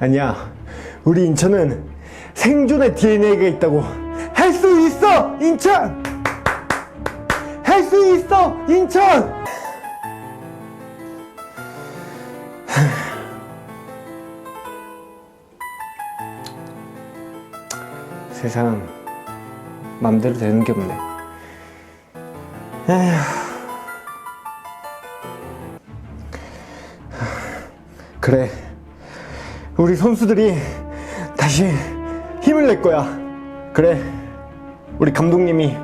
아니야. 우리 인천은 생존의 DNA가 있다고. 할 수 있어, 인천! 할 수 있어, 인천! 세상 맘대로 되는 게 없네. 에휴. 그래. 우리 선수들이 다시 힘을 낼 거야. 그래. 우리 감독님이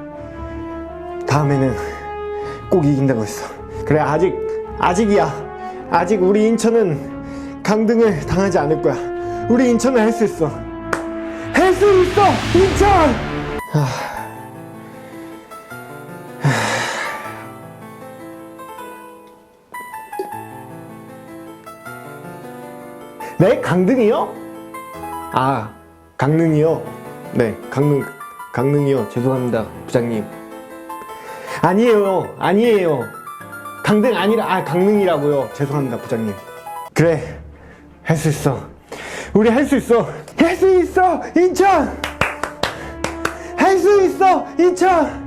다음에는 꼭 이긴다고 했어. 그래, 아직, 아직이야. 아직 우리 인천은 강등을 당하지 않을 거야. 우리 인천은 할 수 있어. 할 수 있어! 인천! 네, 강등이요? 아, 강릉이요? 네, 강릉, 강릉이요. 죄송합니다, 부장님. 아니에요, 아니에요. 강등 아니라, 아, 강릉이라고요. 죄송합니다, 부장님. 그래, 할 수 있어. 우리 할 수 있어. 할 수 있어, 인천! 할 수 있어, 인천!